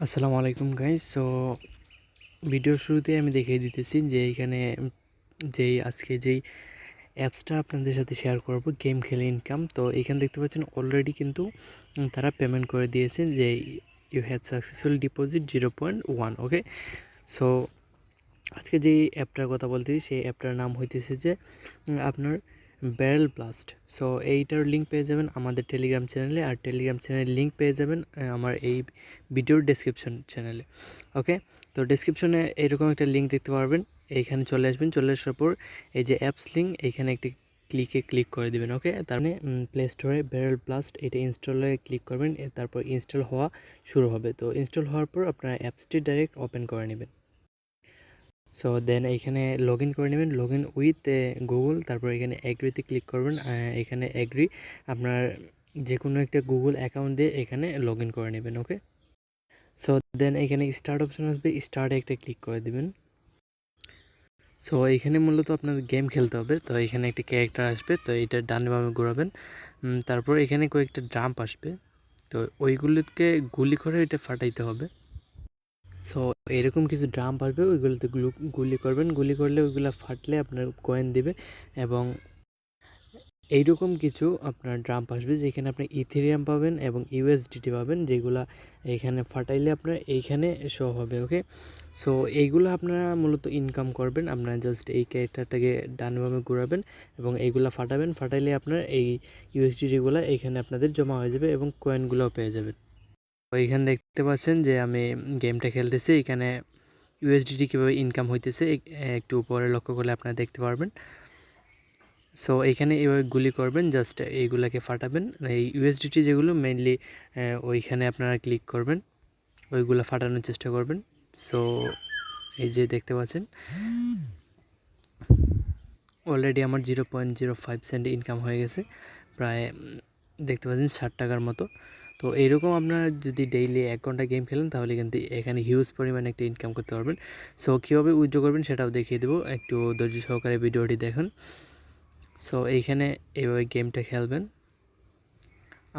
আসসালামু আলাইকুম guys so ভিডিওর শুরুতে আমি দেখিয়ে দিতেছি যে এখানে যেই আজকে যেই অ্যাপসটা আপনাদের সাথে শেয়ার করব গেম খেলে ইনকাম তো এখানে দেখতে পাচ্ছেন অলরেডি কিন্তু তারা পেমেন্ট করে দিয়েছে যে you have successful deposit zero point one okay so আজকে যেই অ্যাপটার কথা বলতেছি, সেই অ্যাপটার নাম হইতেছে যে আপনার ব্যারেল ব্লাস্ট সো এইটার লিঙ্ক পেয়ে যাবেন আমাদের টেলিগ্রাম চ্যানেলে আর টেলিগ্রাম চ্যানেলের লিঙ্ক পেয়ে যাবেন আমার এই ভিডিওর ডেসক্রিপশন চ্যানেলে ওকে তো ডেসক্রিপশনে এরকম একটা লিঙ্ক দেখতে পারবেন। এইখানে চলে আসবেন, চলে আসার পর এই যে অ্যাপস লিঙ্ক এইখানে একটি ক্লিকে ক্লিক করে দিবেন ওকে তার মানে প্লে স্টোরে ব্যারেল ব্লাস্ট এটা ইনস্টলে ক্লিক করবেন তারপর ইনস্টল হওয়া শুরু হবে। তো ইনস্টল হওয়ার পর আপনারা অ্যাপসটি ডাইরেক্ট ওপেন করে নেবেন। সো দেন এখানে লগ ইন করে নেবেন লগ ইন উইথ গুগল তারপর এখানে অ্যাগ্রিতে ক্লিক করবেন এখানে অ্যাগ্রি আপনার যে কোনো একটা গুগল অ্যাকাউন্ট দিয়ে এখানে লগ ইন করে নেবেন ওকে সো দেন এখানে স্টার্ট অপশন আসবে স্টার্টে একটা ক্লিক করে দিবেন। সো এখানে মূলত আপনাদের গেম খেলতে হবে, তো এখানে একটি ক্যারেক্টার আসবে, তো এটা ডানে বামে ঘোরাবেন। তারপর এখানে কয়েকটা ড্রাম্প আসবে, তো ওইগুলোকে গুলি করে এটা ফাটাইতে হবে। সো এরকম কিছু ড্রাম আসবে ওইগুলোতে গ্লু- গুলি করবেন। গুলি করলে ওইগুলো ফাটলে আপনার কয়েন দেবে এবং এইরকম কিছু আপনার ড্রাম্প আসবে যেখানে আপনি ইথেরিয়াম পাবেন এবং ইউএসডিটি পাবেন, যেগুলা এখানে ফাটাইলে আপনার এইখানে শো হবে ওকে সো এইগুলো আপনারা মূলত ইনকাম করবেন। আপনারা জাস্ট এই ক্যারেক্টারটাকে ডানভাবে ঘুরাবেন এবং এইগুলো ফাটাবেন। ফাটাইলে আপনার এই ইউএসডিটিগুলো এইখানে আপনাদের জমা হয়ে যাবে এবং কয়েনগুলোও পেয়ে যাবেন। এইখানে দেখতে পাচ্ছেন যে আমি গেমটা খেলতেছি। এখানে ইউএসডিটি কীভাবে ইনকাম হইতেছে একটু উপরে লক্ষ্য করলে আপনারা দেখতে পারবেন। সো এইখানে এইভাবে গুলি করবেন জাস্ট এইগুলাকে ফাটাবেন। এই ইউএসডিটি যেগুলো মেইনলি ওইখানে আপনারা ক্লিক করবেন, ওইগুলো ফাটানোর চেষ্টা করবেন। সো এই যে দেখতে পাচ্ছেন অলরেডি আমার zero point zero five cent income হয়ে গেছে, প্রায়, দেখতে পাচ্ছেন ষাট টাকার মতো। তো এইরকম আপনারা যদি ডেইলি এক ঘণ্টা গেম খেলেন, তাহলে কিন্তু এখানে হিউজ পরিমাণে একটা ইনকাম করতে পারবেন। সো কীভাবে উইথড্র করবেন সেটাও দেখিয়ে দেবো। একটু ধৈর্য সহকারে ভিডিওটি দেখুন। সো এইখানে এইভাবে গেমটা খেলবেন।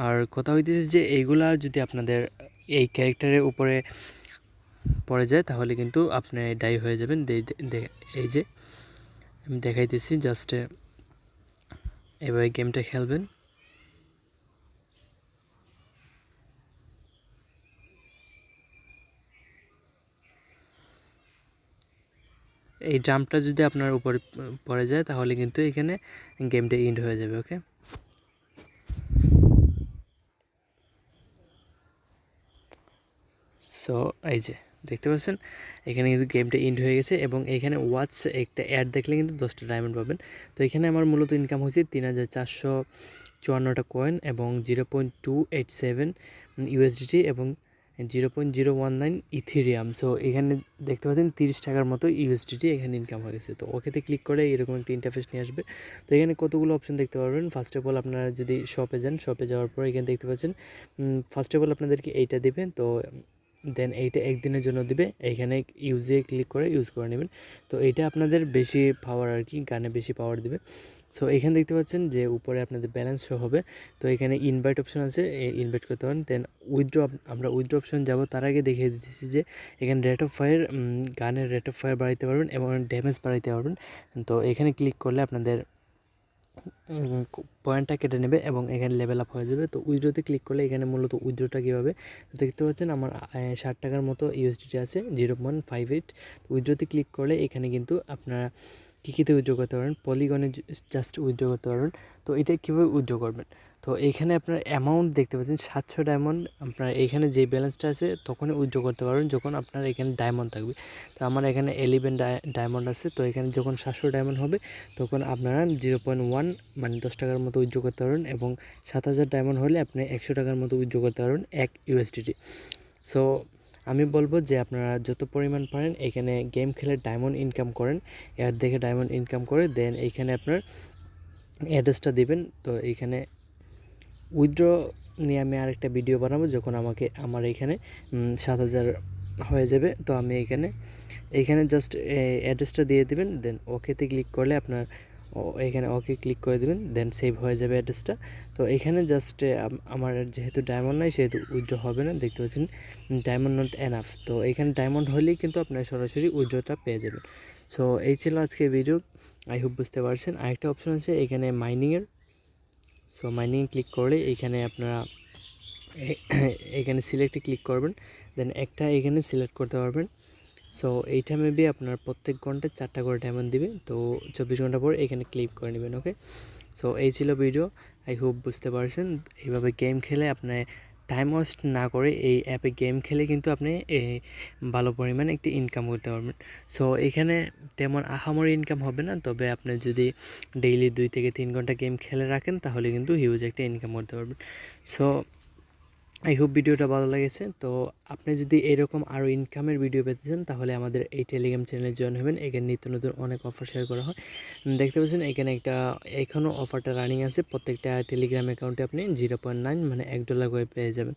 আর কথা হইতেছে যে এইগুলা যদি আপনাদের এই ক্যারেক্টারের উপরে পড়ে যায়, তাহলে কিন্তু আপনি ডাই হয়ে যাবেন। এই যে, আমি দেখাইতেছি জাস্ট এভাবে গেমটা খেলবেন। এই ড্রামটা যদি আপনার উপরে পড়ে যায়, তাহলে কিন্তু এখানে গেমটা ইন্ড হয়ে যাবে ওকে সো এই যে, দেখতে পাচ্ছেন? এখানে কিন্তু গেমটা ইন্ড হয়ে গেছে এবং এখানে ওয়াচ একটা অ্যাড দেখলে কিন্তু দশটা ডায়মন্ড পাবেন। তো এখানে আমার মূলত ইনকাম হয়েছে তিন হাজার চারশো চুয়ান্নটা কয়েন এবং zero point two eight seven USDT এবং zero point zero one nine Ethereum so এখানে দেখতে পাচ্ছেন তিরিশ টাকার মতো ইউএসডিটি এখানে ইনকাম হয়ে গেছে। তো ওকেতে ক্লিক করে এরকম একটা ইন্টারফেস নিয়ে আসবে। তো এখানে কতগুলো অপশন দেখতে পারবেন? ফার্স্ট অফ অল আপনারা যদি শপে যান শপে যাওয়ার পর এখানে দেখতে পাচ্ছেন ফার্স্ট অফ অল আপনাদেরকে এইটা দিবে। তো দেন এইটা একদিনের জন্য দিবে। এইখানে ইউজে ক্লিক করে ইউজ করে নেবেন। তো এইটা আপনাদের বেশি পাওয়ার আর কি, গানে বেশি পাওয়ার দিবে। সো এখানে দেখতে পাচ্ছেন যে উপরে আপনাদের ব্যালেন্স শো হবে। তো এখানে ইনভাইট অপশন আছে ইনভাইট করতে পারেন। দেন উইথড্র আমরা উইথড্র অপশন যাব। তার আগে দেখিয়ে দিতেছি যে এখানে রেট অফ ফায়ার গানের রেট অফ ফায়ার বাড়াইতে পারবেন এবং ড্যামেজ বাড়াইতে পারবেন। তো এখানে ক্লিক করলে আপনাদের পয়েন্টটা কেটে নেবে এবং এখানে লেভেল আপ হয়ে যাবে। তো উইথড্রোতে ক্লিক করলে এখানে মূলত উইথড্রোটা কীভাবে? দেখতে পাচ্ছেন আমার ষাট টাকার মতো ইউএসডিটি আছে জিরো পয়েন্ট ফাইভ এইট উইথড্রোতে ক্লিক করলে এখানে কিন্তু আপনারা কীতে উইথড্র করতে পারবেন পলিগনে জাস্ট উইথড্র করতে পারবেন তো এটা কীভাবে উইথড্র করবেন? তো এইখানে আপনার অ্যামাউন্ট দেখতে পাচ্ছেন, সাতশো ডায়মন্ড আপনার এইখানে যে ব্যালেন্সটা আছে তখনই উইথড্র করতে পারবেন যখন আপনার এখানে ডায়মন্ড থাকবে। তো আমার এখানে এলিভেন ডায়মন্ড আছে, তো এখানে যখন সাতশো ডায়মন্ড হবে তখন আপনারা জিরো পয়েন্ট ওয়ান মানে দশ টাকার মতো উইথড্র করতে পারবেন এবং সাত হাজার ডায়মন্ড হলে আপনি একশো টাকার মতো উইথড্র করতে পারবেন এক ইউএসডিটি সো আমি বলব যে আপনারা যত পরিমাণ পারেন এখানে গেম খেলে ডায়মন্ড ইনকাম করেন এর দেখে ডায়মন্ড ইনকাম করে দেন এইখানে আপনার অ্যাড্রেসটা দিবেন। তো এইখানে উইথড্র নিয়ে আমি আরেকটা ভিডিও বানাবো যখন আমাকে, আমার এখানে সাত হাজার হয়ে যাবে। তো আমি এখানে এইখানে জাস্ট অ্যাড্রেসটা দিয়ে দিবেন দেন ওকেতে ক্লিক করলে আপনার এখানে ওকে ক্লিক করে দেবেন দেন সেভ হয়ে যাবে অ্যাড্রেসটা তো এখানে জাস্ট আমার যেহেতু ডায়মন্ড নাই, সেহেতু উইথড্র হবে না, দেখতে পাচ্ছেন ডায়মন্ড নট এনাফ তো এখানে ডায়মন্ড হলেই কিন্তু আপনার সরাসরি উইথড্রটা পেয়ে যাবেন। সো এই ছিল আজকে ভিডিও আই হোপ বুঝতে পারছেন। আরেকটা অপশন আছে, এখানে মাইনিংয়ের সো মাইনিং ক্লিক করলে এখানে আপনারা এখানে সিলেক্টে ক্লিক করবেন দেন একটা এখানে সিলেক্ট করতে পারবেন। সো এইটা মেবি আপনার প্রত্যেক ঘন্টায় চারটা করে ডায়মন্ড দিবে। তো চব্বিশ ঘণ্টা পর এখানে ক্লিক করে নেবেন ওকে সো এই ছিল ভিডিও আই হোপ বুঝতে পারছেন। এইভাবে গেম খেলে আপনার টাইম ওয়েস্ট না করে এই অ্যাপে গেম খেলে কিন্তু আপনি এ, ভালো পরিমাণে একটি ইনকাম করতে পারবেন। সো এখানে তেমন আহামরি ইনকাম হবে না। তবে আপনি যদি ডেইলি দুই থেকে তিন ঘণ্টা গেম খেলে রাখেন তাহলে কিন্তু হিউজ একটা ইনকাম করতে পারবেন। সো আই হোপ ভিডিওটা ভালো লেগেছে। তো আপনি যদি এরকম আরও ইনকামের ভিডিও পেতে চান, তাহলে আমাদের এই টেলিগ্রাম চ্যানেলে জয়েন হবেন। এখানে নিত্য নতুন অনেক অফার শেয়ার করা হয়। দেখতে পাচ্ছেন, এখানে একটা এখনও অফারটা রানিং আছে। প্রত্যেকটা টেলিগ্রাম অ্যাকাউন্টে আপনি জিরো পয়েন্ট নাইন মানে এক ডলার করে পেয়ে যাবেন।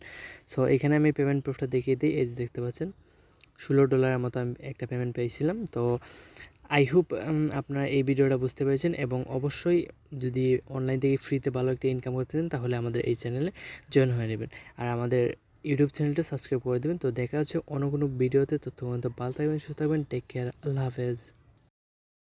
সো এখানে আমি পেমেন্ট প্রুফটা দেখিয়ে দিই। এই যে দেখতে পাচ্ছেন, ষোলো ডলারের মতো আমি একটা পেমেন্ট পেয়েছিলাম। তো আই হোপ আপনারা এই ভিডিওটা বুঝতে পেরেছেন এবং অবশ্যই যদি অনলাইন থেকে ফ্রিতে ভালো একটা ইনকাম করতে দেন তাহলে আমাদের এই চ্যানেলে জয়েন হয়ে নেবেন। আর আমাদের ইউটিউব চ্যানেলটা সাবস্ক্রাইব করে দেবেন। তো দেখা হচ্ছে অন্য কোনো ভিডিওতে তথ্য ভালো থাকবেন, সুস্থ থাকবেন টেক কেয়ার আল্লাহ হাফেজ।